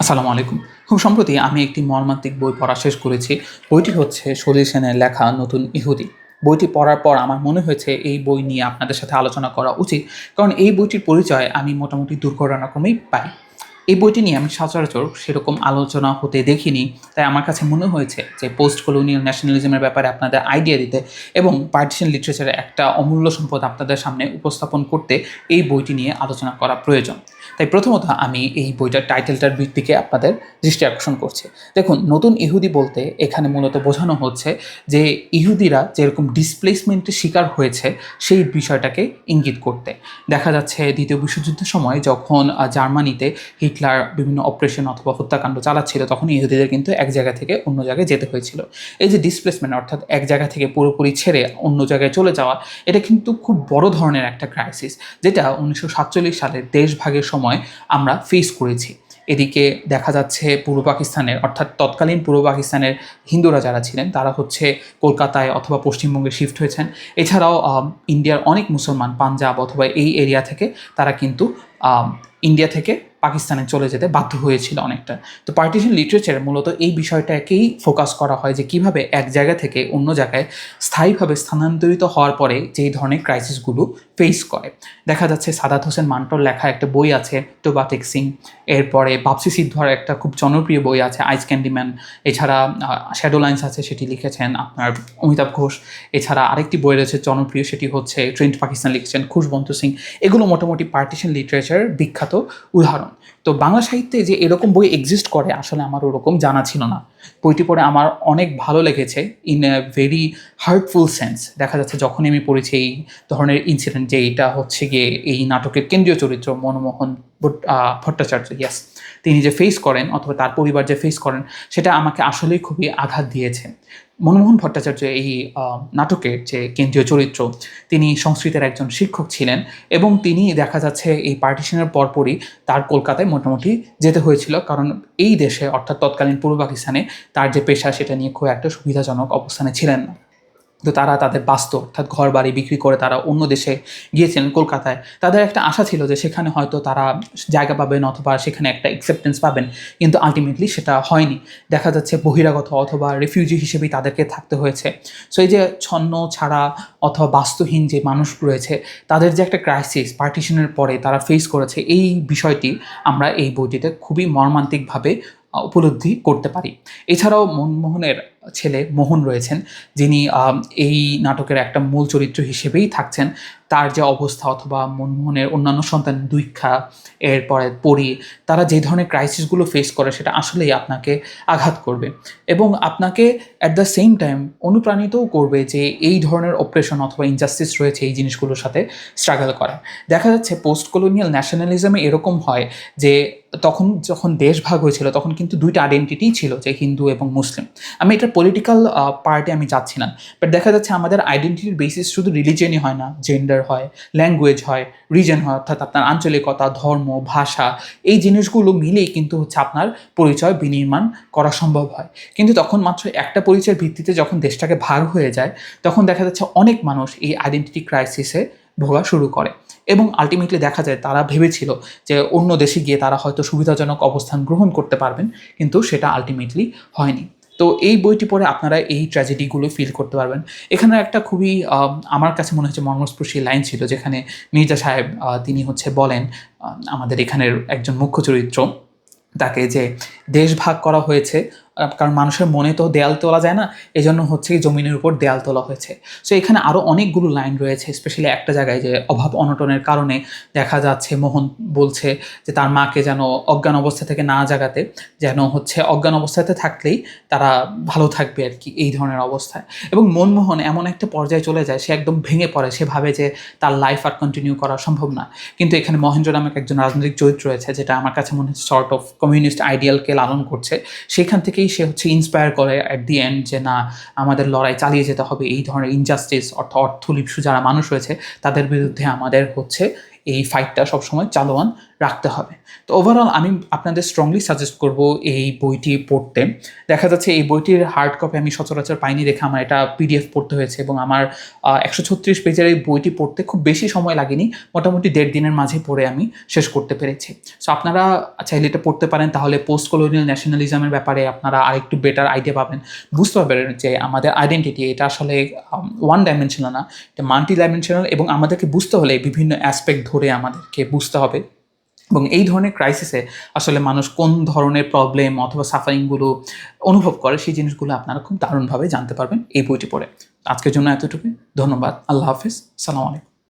আসসালামু আলাইকুম। খুব সম্প্রতি আমি একটি মর্মান্তিক বই পড়া শেষ করেছি। বইটি হচ্ছে সলিউশনের লেখা নতুন ইহুদি। বইটি পড়ার পর আমার মনে হয়েছে এই বই নিয়ে আপনাদের সাথে আলোচনা করা উচিত। কারণ এই বইটির পরিচয় আমি মোটামুটি দুর্ঘটনাক্রমেই পাই। এই বইটি নিয়ে আমি সচরাচর সেরকম আলোচনা হতে দেখিনি, তাই আমার কাছে মনে হয়েছে যে পোস্ট কলোনিয়াল ন্যাশনালিজমের ব্যাপারে আপনাদের আইডিয়া দিতে এবং পার্টিশন লিটারেচারের একটা অমূল্য সম্পদ আপনাদের সামনে উপস্থাপন করতে এই বইটি নিয়ে আলোচনা করা প্রয়োজন। তাই প্রথমত আমি এই বইটার টাইটেলটার ভিত্তিকে আপনাদের দৃষ্টি আকর্ষণ করছি। দেখুন, নতুন ইহুদি বলতে এখানে মূলত বোঝানো হচ্ছে যে ইহুদিরা যেরকম ডিসপ্লেসমেন্টের শিকার হয়েছে, সেই বিষয়টাকে ইঙ্গিত করতে। দেখা যাচ্ছে দ্বিতীয় বিশ্বযুদ্ধের সময় যখন জার্মানিতে হিটলার বিভিন্ন অপারেশন অথবা হত্যাকাণ্ড চালাচ্ছিল তখন ইহুদিদের কিন্তু এক জায়গা থেকে অন্য জায়গায় যেতে হয়েছিল। এই যে ডিসপ্লেসমেন্ট অর্থাৎ এক জায়গা থেকে পুরোপুরি ছেড়ে অন্য জায়গায় চলে যাওয়া, এটা কিন্তু খুব বড় ধরনের একটা ক্রাইসিস যেটা উনিশশো সাতচল্লিশ সালের দেশভাগের সময় আমরা ফেস করেছি। এদিকে দেখা যাচ্ছে পূর্ব পাকিস্তানের, অর্থাৎ তৎকালীন পূর্ব পাকিস্তানের হিন্দুরা যারা ছিলেন, তারা হচ্ছে কলকাতায় অথবা পশ্চিমবঙ্গে শিফট হয়েছেন। এছাড়াও ইন্ডিয়ার অনেক মুসলমান, পাঞ্জাব অথবা এই এরিয়া থেকে তারা কিন্তু ইন্ডিয়া থেকে পাকিস্তানে চলে যেতে বাধ্য হয়েছিল অনেকটা। তো পার্টিশন লিটারেচার মূলত এই বিষয়টাকেই ফোকাস করা হয় যে কীভাবে এক জায়গা থেকে অন্য জায়গায় স্থায়ীভাবে স্থানান্তরিত হওয়ার পরে যেই ধরনের ক্রাইসিসগুলো ফেস করে। দেখা যাচ্ছে সাদাত হোসেন মান্টোর লেখা একটা বই আছে টোবাটেক সিং। এরপরে বাপসি সিদ্ধর একটা খুব জনপ্রিয় বই আছে, আইস ক্যান্ডিম্যান এছাড়া শ্যাডো লাইন্স আছে, সেটি লিখেছেন আপনার অমিতাভ ঘোষ। এছাড়া আরেকটি বই রয়েছে জনপ্রিয়, সেটি হচ্ছে ট্রেন্ট পাকিস্তান লিখেছেন খুশবন্ত সিং। এগুলো মোটামুটি পার্টিশন লিটারেচার বিখ্যাত উদাহরণ। তো বাংলা সাহিত্যে যে এরকম বই এক্সিস্ট করে, আসলে আমার ওরকম জানা ছিল না। বইটি পড়ে আমার অনেক ভালো লেগেছে in a very heartful sense দেখা যাচ্ছে যখনই আমি পড়েছি এই ধরনের ইনসিডেন্ট যে এটা হচ্ছে গিয়ে এই নাটকের কেন্দ্রীয় চরিত্র মনমোহন ভট্ট- ভট্টাচার্য ইয়াস তিনি যে ফেস করেন অথবা তার পরিবার যে ফেস করেন, সেটা আমাকে আসলেই খুবই আঘাত দিয়েছে। মনমোহন ভট্টাচার্য এই নাটকের যে কেন্দ্রীয় চরিত্র, তিনি সংস্কৃতের একজন শিক্ষক ছিলেন এবং তিনি দেখা যাচ্ছে এই পার্টিশনের পরপরই তার কলকাতায় মোটামুটি যেতে হয়েছিল। কারণ এই দেশে, অর্থাৎ তৎকালীন পূর্ব পাকিস্তানে, তার যে পেশা, সেটা নিয়ে খুব একটা সুবিধাজনক অবস্থানে ছিলেন না। তো তারা তাদের বাস্তব অর্থাৎ ঘর বাড়ি বিক্রি করে তারা অন্য দেশে গিয়েছিলেন কলকাতায়। তাদের একটা আশা ছিল যে সেখানে হয়তো তারা জায়গা পাবেন অথবা সেখানে একটা অ্যাকসেপ্টেন্স পাবেন। কিন্তু আলটিমেটলি সেটা হয়নি। দেখা যাচ্ছে বহিরাগত অথবা রেফিউজি হিসেবেই তাদেরকে থাকতে হয়েছে। সো এই যে ছন্ন ছাড়া অথবা বাস্তুহীন যে মানুষ রয়েছে, তাদের যে একটা ক্রাইসিস পার্টিশনের পরে তারা ফেস করেছে, এই বিষয়টি আমরা এই বইটিতে খুবই মর্মান্তিকভাবে উপলব্ধি করতে পারি। এছাড়াও মনমোহনের ছেলে মোহন রয়েছেন, যিনি এই নাটকের একটা মূল চরিত্র হিসেবেই থাকছেন। তার যে অবস্থা অথবা মনমোহনের অন্যান্য সন্তান দুইক্ষা এরপরে পড়ি তারা যে ধরনের ক্রাইসিসগুলো ফেস করে সেটা আসলেই আপনাকে আঘাত করবে। এবং আপনাকে অ্যাট দ্য সেম টাইম অনুপ্রাণিতও করবে যে এই ধরনের অপারেশন অথবা ইনজাস্টিস রয়েছে এই জিনিসগুলোর সাথে স্ট্রাগল করা। দেখা যাচ্ছে পোস্ট কলোনিয়াল ন্যাশনালিজমে এরকম হয় যে তখন যখন দেশ ভাগ হয়েছিল তখন কিন্তু দুইটা আইডেন্টিটি ছিল যে হিন্দু এবং মুসলিম। আমি এটার পলিটিক্যাল পার্টে আমি যাচ্ছি না। বাট দেখা যাচ্ছে আমাদের আইডেন্টিটির বেসিস শুধু রিলিজিয়নই হয় না জেন্ডার হয় ল্যাঙ্গুয়েজ হয় রিজন হয়, অর্থাৎ আপনার আঞ্চলিকতা, ধর্ম, ভাষা, এই জিনিসগুলো মিলেই কিন্তু হচ্ছে আপনার পরিচয় বিনির্মাণ করা সম্ভব হয়। কিন্তু তখন মাত্র একটা পরিচয়ের ভিত্তিতে যখন দেশটাকে ভাগ হয়ে যায়, তখন দেখা যাচ্ছে অনেক মানুষ এই আইডেন্টিটি ক্রাইসিসে ভোগা শুরু করে। এবং আলটিমেটলি দেখা যায় তারা ভেবেছিল যে অন্য দেশে গিয়ে তারা হয়তো সুবিধাজনক অবস্থান গ্রহণ করতে পারবেন, কিন্তু সেটা আলটিমেটলি হয়নি। তো এই বইটি পড়ে আপনারা এই ট্র্যাজেডিগুলো ফিল করতে পারবেন। এখানে একটা খুবই আমার কাছে মনে হচ্ছে মর্মস্পর্শী লাইন ছিল যেখানে মির্জা সাহেব তিনি হচ্ছে বলেন আমাদের এখানের একজন মুখ্য চরিত্র, তাকে যে দেশ ভাগ করা হয়েছে কারণ মানুষের মনে তো দেয়াল তোলা যায় না, এজন্য হচ্ছে কি জমিনের উপর দেয়াল তোলা হয়েছে। সো এখানে আরও অনেকগুলো লাইন রয়েছে স্পেশালি একটা জায়গায় যে অভাব অনটনের কারণে দেখা যাচ্ছে, মোহন বলছে যে তার মাকে যেন অজ্ঞান অবস্থা থেকে না জাগাতে, যেন হচ্ছে অজ্ঞান অবস্থাতে থাকলেই তারা ভালো থাকবে আর কি এই ধরনের অবস্থায়। এবং মনমোহন এমন একটা পর্যায়ে চলে যায়, সে একদম ভেঙে পড়ে, সে ভাবে যে তার লাইফ আর কন্টিনিউ করা সম্ভব না। কিন্তু এখানে মহেন্দ্র নামক একজন রাজনৈতিক চরিত্র রয়েছে, যেটা আমার কাছে মনে হচ্ছে শর্ট অফ কমিউনিস্ট আইডিয়ালকে লালন করছে। সেখান থেকেই সে হচ্ছে ইন্সপায়ার করে অ্যাট দি এন্ড যে না, আমাদের লড়াই চালিয়ে যেতে হবে। এই ধরনের ইনজাস্টিস অর্থাৎ অর্থলিপসু যারা মানুষ রয়েছে, তাদের বিরুদ্ধে আমাদের হচ্ছে এই ফাইটটা সবসময় চালোয়ান রাখতে হবে। তো ওভারঅল আমি আপনাদের স্ট্রংলি সাজেস্ট করব এই বইটি পড়তে। দেখা যাচ্ছে এই বইটির হার্ড কপি আমি সচরাচর পাইনি দেখে আমার এটা পিডিএফ পড়তে হয়েছে এবং আমার একশো ছত্রিশ পেজের এই বইটি পড়তে খুব বেশি সময় লাগেনি। মোটামুটি দেড় দিনের মাঝে পড়ে আমি শেষ করতে পেরেছি। সো আপনারা চাইলে এটা পড়তে পারেন, তাহলে পোস্ট কলোনিয়াল ন্যাশনালিজমের ব্যাপারে আপনারা আরেকটু বেটার আইডিয়া পাবেন। বুঝতে পারবেন যে আমাদের আইডেন্টিটি এটা আসলে ওয়ান ডাইমেনশনাল না, এটা মাল্টি ডাইমেনশনাল এবং আমাদেরকে বুঝতে হলে বিভিন্ন অ্যাসপেক্ট ধরে আমাদেরকে বুঝতে হবে। এবং এই ধরনের ক্রাইসিসে আসলে মানুষ কোন ধরনের প্রবলেম অথবা সাফারিংগুলো অনুভব করে, সেই জিনিসগুলো আপনারা খুব দারুণভাবে জানতে পারবেন এই বইটি পড়ে। আজকের জন্য এতটুকু ধন্যবাদ। আল্লাহ হাফিজ। সালাম আলাইকুম।